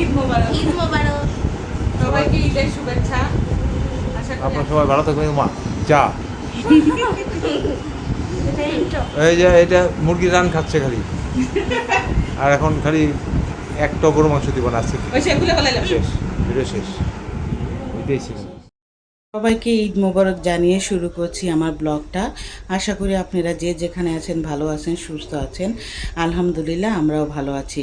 ঈদ মোবারক। ঈদ মোবারক। সবাইকে ঈদের শুভেচ্ছা। আশা আপনার সবাই ভালো থাকবেন মা চা এই যে এটা মুরগির রান খাচ্ছে খালি। আর এখন খালি এক টগর মাংস দিব না আজকে। সেগুলো শেষ ভিডিও শেষ। ওইটাই ছিল সবাইকে ঈদ মোবারক জানিয়ে শুরু করছি আমার ব্লগটা। আশা করি আপনারা যে যেখানে আছেন ভালো আছেন, সুস্থ আছেন। আলহামদুলিল্লাহ, আমরাও ভালো আছি।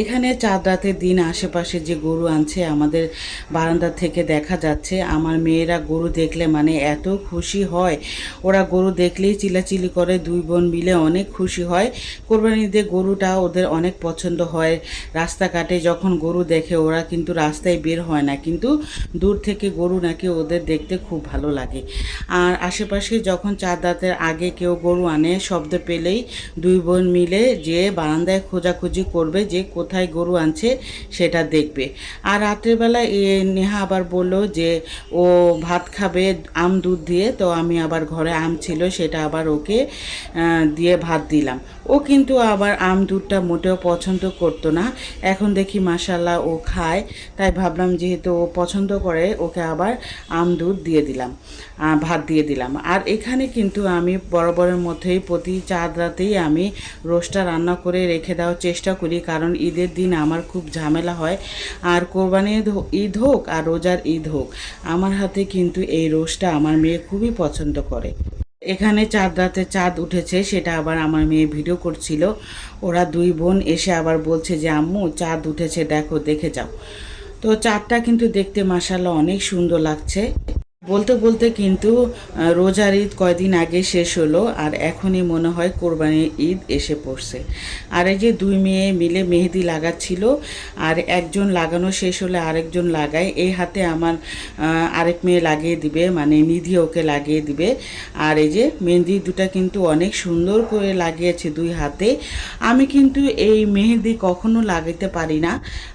এখানে চাঁদ রাতের দিন আশেপাশে যে গরু আনছে, আমাদের বারান্দা থেকে দেখা যাচ্ছে, আমার মেয়েরা গরু দেখলে মানে এত খুশি হয়। ওরা গরু দেখলেই চিলাচিলি করে, দুই বোন মিলে অনেক খুশি হয়। কোরবানিতে গরুটা ওদের অনেক পছন্দ হয়। রাস্তাঘাটে যখন গরু দেখে, ওরা কিন্তু রাস্তায় বের হয় না। কিন্তু দূর থেকে গরু নাকি ওদের দেখতে খুব ভালো লাগে। আর আশেপাশে যখন চার দাঁতের আগে কেউ গরু আনে, শব্দ পেলেই দুই বোন মিলে যে বারান্দায় খোঁজাখুঁজি করবে যে কোথায় গরু আনছে সেটা দেখবে। আর রাত্রের বেলা এ নেহা আবার বলল যে, ও ভাত খাবে আম দুধ দিয়ে, তো আমি আবার ঘরে আম ছিল, সেটা আবার ওকে দিয়ে ভাত দিলাম। ও কিন্তু আবার আম দুধটা মোটেও পছন্দ করতো না। এখন দেখি মাসাল্লাহ ও খায়। তাই ভাবলাম যেহেতু ও পছন্দ করে, ওকে আবার আম দুধ দিয়ে দিলাম ভাত দিয়ে দিলাম। আর এখানে কিন্তু আমি বরাবরের মধ্যেই প্রতি চাঁদ রাতেই আমি রোস্টটা রান্না করে রেখে দেওয়ার চেষ্টা করি, কারণ ঈদের দিন আমার খুব ঝামেলা হয়। আর কোরবানির ধো- ঈদ হোক আর রোজার ঈদ হোক, আমার হাতে কিন্তু এই রোস্টটা আমার মেয়ে খুবই পছন্দ করে। এখানে চাঁদ রাতে চাঁদ উঠেছে, সেটা আবার আমার মেয়ে ভিডিও করছিল। ওরা দুই বোন এসে আবার বলছে যে, আম্মু, চাঁদ উঠেছে, দেখো, দেখে যাও। তো চাঁদটা কিন্তু দেখতে মাসাল্লাহ অনেক সুন্দর লাগছে। বলতে বলতে কিন্তু রোজার ঈদ কয়দিন আগে শেষ হলো আর এখনই মনে হয় কোরবানির ঈদ এসে পড়ছে। আর এই যে দুই মেয়ে মিলে মেহেদি লাগাচ্ছিল আর একজন লাগানো শেষ হলে আরেকজন লাগায়, এই হাতে আমার আরেক মেয়ে লাগিয়ে দিবে মানে নিধি ওকে লাগিয়ে দিবে। আর এই যে মেহেদি দুটা কিন্তু অনেক সুন্দর করে লাগিয়েছে দুই হাতে। আমি কিন্তু এই মেহেদি কখনো লাগাইতে পারি না।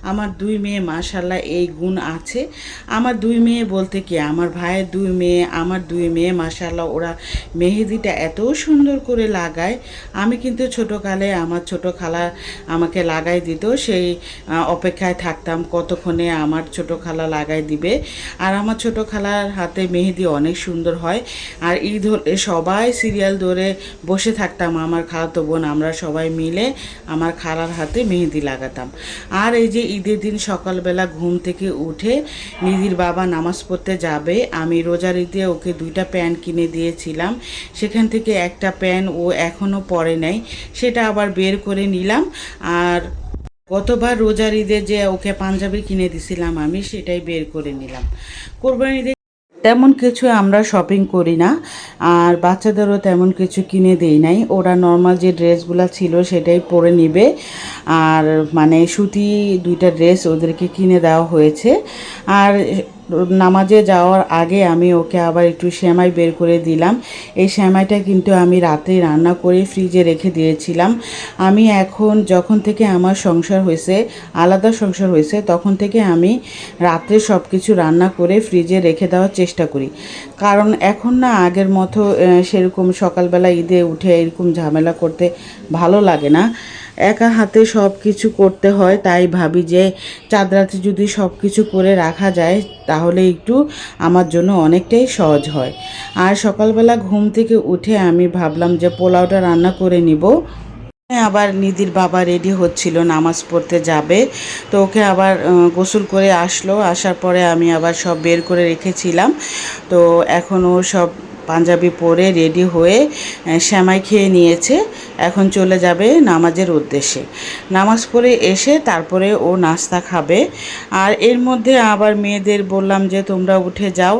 আমার দুই মেয়ে মাশাল্লাহ এই গুণ আছে। আমার দুই মেয়ে বলতে কি, আমার ভাইয়ের দুই মেয়ে, আমার দুই মেয়ে মাশাল্লাহ ওরা মেহেদিটা এত সুন্দর করে লাগায়। আমি কিন্তু ছোটোকালে আমার ছোট খালা আমাকে লাগাই দিত, সেই অপেক্ষায় থাকতাম কতক্ষণে আমার ছোট খালা লাগাই দিবে। আর আমার ছোট খালার হাতে মেহেদি অনেক সুন্দর হয়। আর ঈদ হলে সবাই সিরিয়াল ধরে বসে থাকতাম, আমার খালাতো বোন, আমরা সবাই মিলে আমার খালার হাতে মেহেদি লাগাতাম। আর এই যে ঈদের দিন সকালবেলা ঘুম থেকে উঠে নিধির বাবা নামাজ পড়তে যাবে, আমি রোজার ঈদে ওকে দুইটা প্যান্ট কিনে দিয়েছিলাম। সেখান থেকে একটা প্যান্ট ও এখনও পরে নাই। সেটা আবার বের করে নিলাম। আর গতবার রোজার ঈদে যে ওকে পাঞ্জাবি কিনে দিছিলাম আমি, সেটাই বের করে নিলাম। কোরবানি ঈদে তেমন কিছু আমরা শপিং করি না। আর বাচ্চাদেরও তেমন কিছু কিনে দেই নাই। ওরা নর্মাল যে ড্রেসগুলো ছিল, সেটাই পরে নিবে। আর মানে সুতি দুইটা ড্রেস ওদেরকে কিনে দেওয়া হয়েছে। আর নামাজে যাওয়ার আগে আমি ওকে আবার একটু সেমাই বের করে দিলাম। এই সেমাইটা কিন্তু আমি রাতে রান্না করে ফ্রিজে রেখে দিয়েছিলাম। আমি এখন যখন থেকে আমার সংসার হয়েছে, আলাদা সংসার হয়েছে, তখন থেকে আমি রাত্রে সব কিছু রান্না করে ফ্রিজে রেখে দেওয়ার চেষ্টা করি। কারণ এখন না আগের মতো সেরকম সকালবেলা ঈদে উঠে এরকম ঝামেলা করতে ভালো লাগে না। একা হাতে সব কিছু করতে হয়, তাই ভাবি যে চাঁদ রাতে যদি সব কিছু করে রাখা যায়, তাহলে একটু আমার জন্য অনেকটাই সহজ হয়। আর সকালবেলা ঘুম থেকে উঠে আমি ভাবলাম যে পোলাওটা রান্না করে নিব। আবার নিদির বাবা রেডি হচ্ছিল, নামাজ পড়তে যাবে। তো ওকে আবার গোসল করে আসলো। আসার পরে আমি আবার সব বের করে রেখেছিলাম। তো এখন ও সব পাঞ্জাবি পরে রেডি হয়ে শ্যামাই খেয়ে নিয়েছে। এখন চলে যাবে নামাজের উদ্দেশ্যে। নামাজ পড়ে এসে তারপরে ও নাস্তা খাবে। আর এর মধ্যে আবার মেয়েদের বললাম যে, তোমরা উঠে যাও।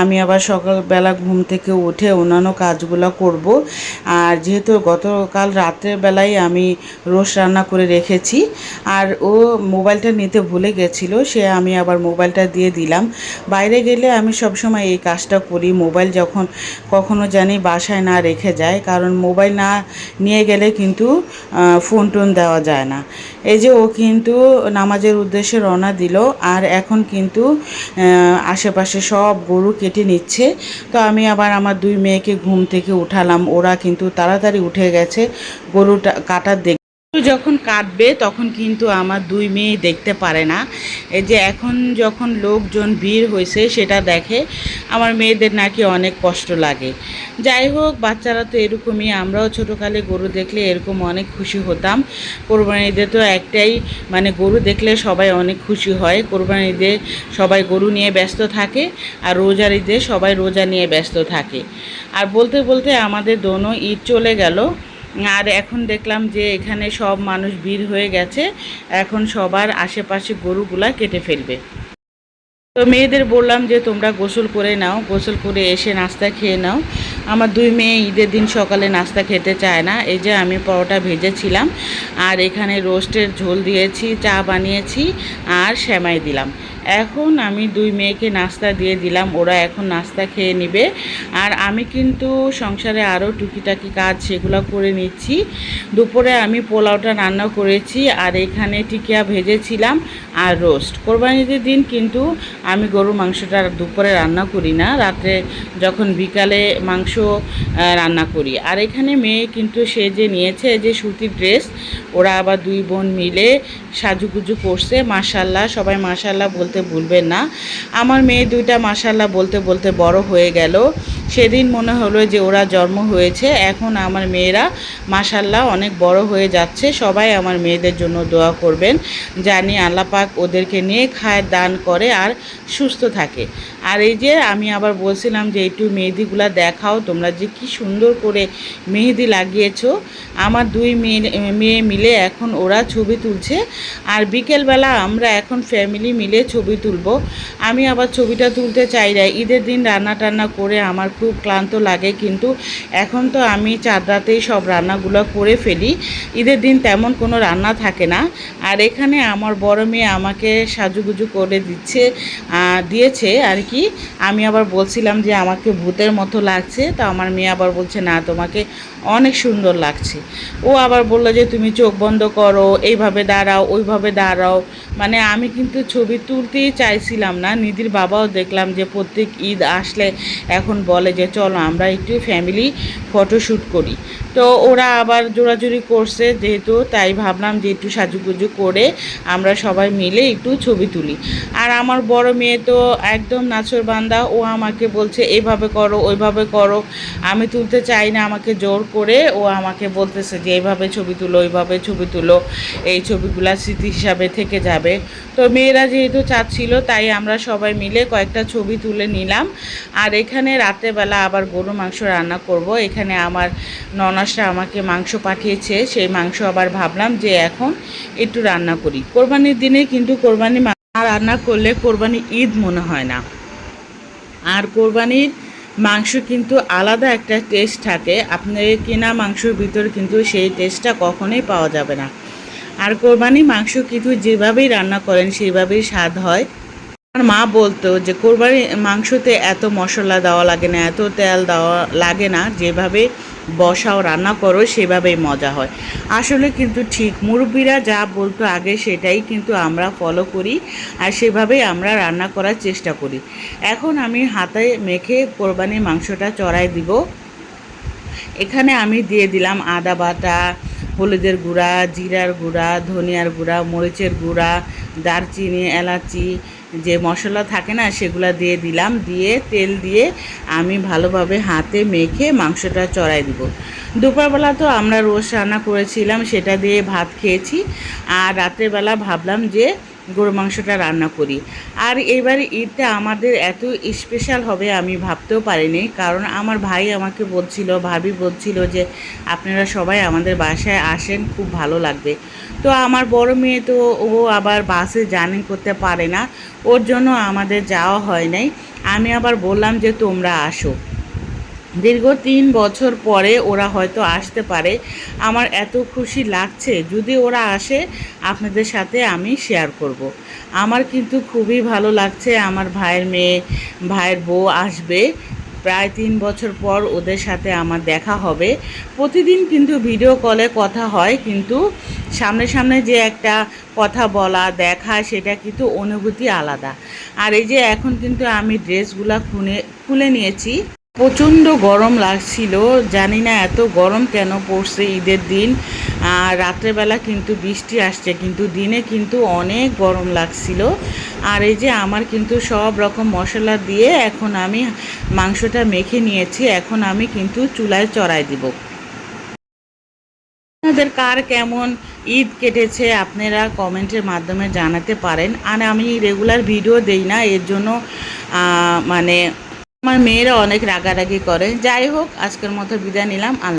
আমি আবার সকালবেলা ঘুম থেকে উঠে অন্যান্য কাজগুলো করব। আর যেহেতু গতকাল রাত্রের বেলায় আমি রোজ রান্না করে রেখেছি, আর ও মোবাইলটা নিতে ভুলে গেছিল, সে আমি আবার মোবাইলটা দিয়ে দিলাম। বাইরে গেলে আমি সবসময় এই কাজটা করি। মোবাইল যখন কখনো জানি বাসায় না রেখে যায়, কারণ মোবাইল না নিয়ে গেলে কিন্তু ফোন টোন দেওয়া যায় না। এই যে ও কিন্তু নামাজের উদ্দেশ্যে রওনা দিল, আর এখন কিন্তু আশেপাশে সব গরু কেটে নিচ্ছে। তো আমি আবার আমার দুই মেয়েকে ঘুম থেকে উঠালাম, ওরা কিন্তু তাড়াতাড়ি উঠে গেছে, গরুটা কাটার যখন কাটবে তখন কিন্তু আমার দুই মেয়ে দেখতে পারে না। এই যে এখন যখন লোকজন ভিড় হয়েছে, সেটা দেখে আমার মেয়েদের নাকি অনেক কষ্ট লাগে। যাই হোক, বাচ্চারা তো এরকমই, আমরাও ছোটোকালে গরু দেখলে এরকম অনেক খুশি হতাম। কোরবানিতে তো একটাই মানে গরু দেখলে সবাই অনেক খুশি হয়। কোরবানিতে সবাই গরু নিয়ে ব্যস্ত থাকে আর রোজার ঈদে সবাই রোজা নিয়ে ব্যস্ত থাকে। আর বলতে বলতে আমাদের দোনো ঈদ চলে গেল। আর এখন দেখলাম যে এখানে সব মানুষ ভিড় হয়ে গেছে। এখন সবার আশেপাশে গরুগুলা কেটে ফেলবে। তো মেয়েদের বললাম যে, তোমরা গোসল করে নাও, গোসল করে এসে নাস্তা খেয়ে নাও। আমার দুই মেয়ে ঈদের দিন সকালে নাস্তা খেতে চায় না। এই যে আমি পরোটা ভেজেছিলাম আর এখানে রোস্টের ঝোল দিয়েছি, চা বানিয়েছি আর সেমাই দিলাম। এখন আমি দুই মেয়েকে নাস্তা দিয়ে দিলাম, ওরা এখন নাস্তা খেয়ে নেবে। আর আমি কিন্তু সংসারে আরও টুকিটাকি কাজ সেগুলো করে নিচ্ছি। দুপুরে আমি পোলাওটা রান্না করেছি আর এখানে টিকিয়া ভেজেছিলাম আর রোস্ট। কোরবানিদের দিন কিন্তু আমি গরু মাংসটা দুপুরে রান্না করি না, রাত্রে যখন বিকালে মাংস রান্না করি। আর এখানে মেয়ে কিন্তু সে যে নিয়েছে যে সুতির ড্রেস, ওরা আবার দুই বোন মিলে সাজুগুজু করছে। মাশাল্লাহ, সবাই মাশাল্লাহ বলতে ভুলবেন না। আমার মেয়ে দুইটা মাশাল্লাহ বলতে বলতে বড় হয়ে গেল। সেদিন মনে হলো যে ওরা জন্ম হয়েছে, এখন আমার মেয়েরা মাশাল্লাহ অনেক বড় হয়ে যাচ্ছে। সবাই আমার মেয়েদের জন্য দোয়া করবেন। জানি আল্লাপাক ওদেরকে নিয়ে খায় দান করে আর সুস্থ থাকে। আর এই যে আমি আবার বলছিলাম যে একটু মেহেদিগুলা দেখাও, তোমরা যে কি সুন্দর করে মেহেদি লাগিয়েছো। আমার দুই মেয়ে মেয়ে মিলে এখন ওরা ছবি তুলছে। আর বিকেলবেলা আমরা এখন ফ্যামিলি মিলে ছবি তুলবো। আমি আবার ছবিটা তুলতে চাই না ঈদের দিন রান্না টান্না করে আমার খুব ক্লান্ত লাগে, কিন্তু এখন তো আমি চার রাতেই সব রান্নাগুলো করে ফেলি। ঈদের দিন তেমন কোনো রান্না থাকে না। আর এখানে আমার বড় মেয়ে আমাকে সাজুগুজু করে দিচ্ছে দিয়েছে আর কি। আমি আবার বলছিলাম যে আমাকে ভূতের মতো লাগছে, তা আমার মেয়ে আবার বলছে, না, তোমাকে অনেক সুন্দর লাগছে। ও আবার বলল যে, তুমি চোখ বন্ধ করো, এইভাবে দাঁড়াও, ওইভাবে দাঁড়াও। মানে আমি কিন্তু ছবি তুলতেই চাইছিলাম না। নিধির বাবাও দেখলাম যে, প্রত্যেক ঈদ আসলে এখন বলে যে, চলো আমরা একটু ফ্যামিলি ফটোশ্যুট করি। তো ওরা আবার জোরাজুরি করছে যেহেতু, তাই ভাবলাম যে একটু সাজুগুজু করে আমরা সবাই মিলে একটু ছবি তুলি। আর আমার বড় মেয়ে তো একদম নাচর বান্দা, ও আমাকে বলছে এইভাবে করো, ওইভাবে করো। আমি তুলতে চাই না, আমাকে জোর করে ও আমাকে বলতেছে যে এইভাবে ছবি তুলো, ওইভাবে ছবি তুলো। এই ছবিগুলো স্মৃতি হিসাবে থেকে যাবে। তো মেয়েরা যেহেতু চাচ্ছিল, তাই আমরা সবাই মিলে কয়েকটা ছবি তুলে নিলাম। আর এখানে রাত্রেবেলা আবার গরু মাংস রান্না করব। এখানে আমার ননাসরা আমাকে মাংস পাঠিয়েছে, সেই মাংস আবার ভাবলাম যে এখন একটু রান্না করি। কোরবানির দিনে কিন্তু কোরবানি রান্না করলে কোরবানি ঈদ মনে হয় না। আর কোরবানির মাংস কিন্তু আলাদা একটা টেস্ট থাকে। আপনার কেনা মাংসর ভিতরে কিন্তু সেই টেস্টটা কখনোই পাওয়া যাবে না। আর কোরবানি মাংস কিন্তু যেভাবেই রান্না করেন, সেইভাবেই স্বাদ হয়। আমার মা বলতো যে কোরবানি মাংসতে এত মশলা দেওয়া লাগে না, এত তেল দেওয়া লাগে না, যেভাবে বসাও, রান্না করো, সেভাবেই মজা হয়। আসলে কিন্তু ঠিক, মুরব্বীরা যা বলতো আগে সেটাই কিন্তু আমরা ফলো করি আর সেভাবেই আমরা রান্না করার চেষ্টা করি। এখন আমি হাতে মেখে কোরবানির মাংসটা চড়াই দিব। এখানে আমি দিয়ে দিলাম আদা বাটা, হলুদের গুঁড়া, জিরার গুঁড়া, ধনিয়ার গুঁড়া, মরিচের গুঁড়া, দারচিনি, এলাচি যে মশলা থাকে না সেগুলো দিয়ে দিলাম, দিয়ে তেল দিয়ে আমি ভালোভাবে হাতে মেখে মাংসটা চড়াই দিব। দুপুরবেলা তো আমরা রোজ রান্না করেছিলাম, সেটা দিয়ে ভাত খেয়েছি। আর রাত্রেবেলা ভাবলাম যে গরু মাংসটা রান্না করি। আর এবার ঈদটা আমাদের এত স্পেশাল হবে আমি ভাবতেও পারিনি। কারণ আমার ভাই আমাকে বলছিল, ভাবি বলছিল যে, আপনারা সবাই আমাদের বাসায় আসেন, খুব ভালো লাগবে। তো আমার বড় মেয়ে তো ও আবার বাসে জার্নি করতে পারে না। ওর জন্য আমাদের যাওয়া হয় নাই। আমি আবার বললাম যে, তোমরা আসো। দীর্ঘ তিন বছর পরে ওরা হয়তো আসতে পারে। আমার এত খুশি লাগছে, যদি ওরা আসে, আপনাদের সাথে আমি শেয়ার করব। আমার কিন্তু খুবই ভালো লাগছে, আমার ভাইয়ের মেয়ে, ভাইয়ের বউ আসবে। প্রায় তিন বছর পর ওদের সাথে আমার দেখা হবে। প্রতিদিন কিন্তু ভিডিও কলে কথা হয়, কিন্তু সামনে সামনে যে একটা কথা বলা, দেখা, সেটা কিন্তু অনুভূতি আলাদা। আর এই যে এখন কিন্তু আমি ড্রেসগুলা খুলে খুলে নিয়েছি। প্রচণ্ড গরম লাগছিল। জানি না এত গরম কেন পড়ছে ঈদের দিন। আর রাত্রেবেলা কিন্তু বৃষ্টি আসছে, কিন্তু দিনে কিন্তু অনেক গরম লাগছিল। আর এই যে আমার কিন্তু সব রকম মশলা দিয়ে এখন আমি মাংসটা মেখে নিয়েছি, এখন আমি কিন্তু চুলায় চড়াই দিব। আপনাদের কার কেমন ঈদ কেটেছে আপনারা কমেন্টের মাধ্যমে জানাতে পারেন। আর আমি রেগুলার ভিডিও দেই না, এর জন্য মানে আমার মেয়েরা অনেক রাগারাগি করে। যাই হোক আজকের মতো বিদায় নিলাম। আল্লাহ